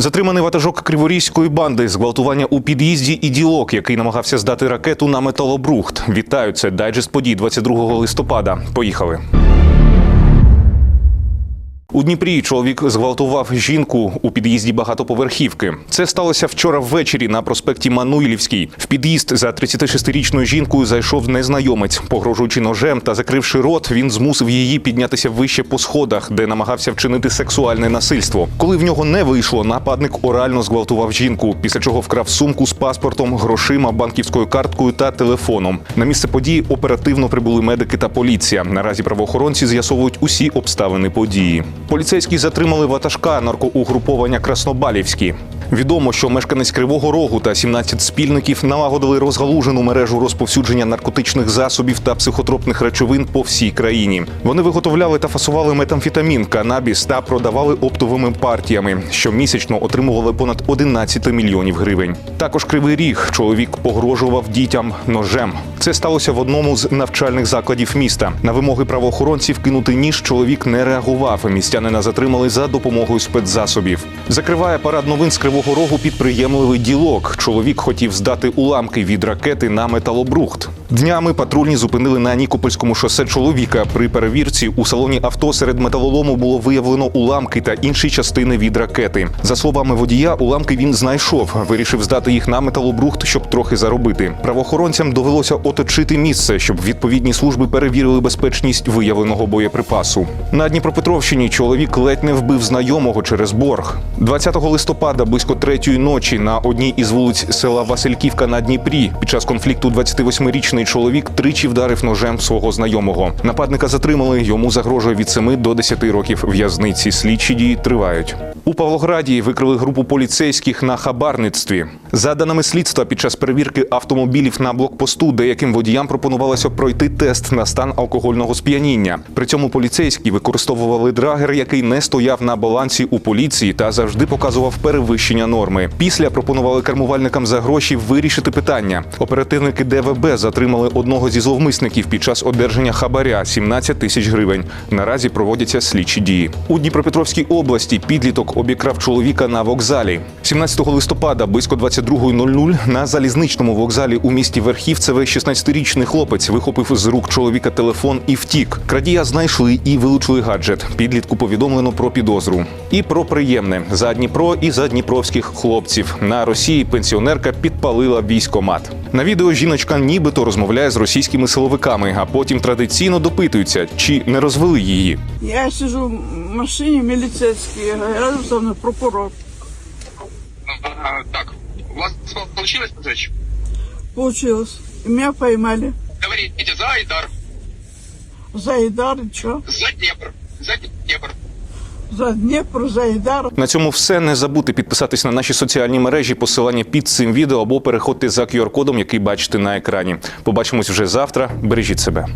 Затриманий ватажок криворізької банди, зґвалтування у під'їзді і ділок, який намагався здати ракету на металобрухт. Вітаю, це дайджест подій 22 листопада. Поїхали. У Дніпрі чоловік зґвалтував жінку у під'їзді багатоповерхівки. Це сталося вчора ввечері на проспекті Мануйлівській. В під'їзд за 36-річною жінкою зайшов незнайомець. Погрожуючи ножем та закривши рот, він змусив її піднятися вище по сходах, де намагався вчинити сексуальне насильство. Коли в нього не вийшло, нападник орально зґвалтував жінку, після чого вкрав сумку з паспортом, грошима, банківською карткою та телефоном. На місце події оперативно прибули медики та поліція. Наразі правоохоронці з'ясовують усі обставини події. Поліцейські затримали ватажка наркоугруповання Краснобалівські. Відомо, що мешканець Кривого Рогу та 17 спільників налагодили розгалужену мережу розповсюдження наркотичних засобів та психотропних речовин по всій країні. Вони виготовляли та фасували метамфетамін, канабіс та продавали оптовими партіями. Щомісячно отримували понад 11 мільйонів гривень. Також кривий ріг чоловік погрожував дітям ножем. Це сталося в одному з навчальних закладів міста. На вимоги правоохоронців кинути ніж чоловік не реагував. Містянина затримали за допомогою спецзасобів. Закриває парад новин з Кривого Рогу підприємливий ділок. Чоловік хотів здати уламки від ракети на металобрухт. Днями патрульні зупинили на Нікопольському шосе чоловіка. При перевірці у салоні авто серед металолому було виявлено уламки та інші частини від ракети. За словами водія, уламки він знайшов. Вирішив здати їх на металобрухт, щоб трохи заробити. Правоохоронцям довелося оточити місце, щоб відповідні служби перевірили безпечність виявленого боєприпасу. На Дніпропетровщині чоловік ледь не вбив знайомого через борг. 20 листопада близько третьої ночі на одній із вулиць села Васильківка на Дніпрі під час конфлікту 28-річний чоловік тричі вдарив ножем свого знайомого. Нападника затримали. Йому загрожує від 7 до 10 років в'язниці. Слідчі дії тривають. У Павлограді викрили групу поліцейських на хабарництві. За даними слідства, під час перевірки автомобілів на блокпосту деяким водіям пропонувалося пройти тест на стан алкогольного сп'яніння. При цьому поліцейські використовували драгер, який не стояв на балансі у поліції та завжди показував перевищення норми. Після пропонували кермувальникам за гроші вирішити питання. Оперативники ДВБ затримали одного зі зловмисників під час одержання хабаря 17 тисяч гривень. Наразі проводяться слідчі дії. У Дніпропетровській області підліток обікрав чоловіка на вокзалі. 17 листопада близько 22.00 на залізничному вокзалі у місті Верхівцеве 16-річний хлопець вихопив з рук чоловіка телефон і втік. Крадія знайшли і вилучили гаджет. Підлітку повідомлено про підозру. І про приємне за Дніпро і за дніпровських хлопців. На Росії пенсіонерка підпалила військомат. На відео жіночка нібито розмовляє з російськими силовиками, а потім традиційно допитується, чи не розвели її. Я сижу в машине милицейский, рядом со мной прокурор. А, так, у вас получилось поджечь? Получилось. И меня поймали. Говорите за Айдар, За Идар, что? за Днепр, за Днепр. За Дніпро, за Ідар. На цьому все. Не забудьте підписатись на наші соціальні мережі, посилання під цим відео або переходьте за QR-кодом, який бачите на екрані. Побачимось вже завтра. Бережіть себе.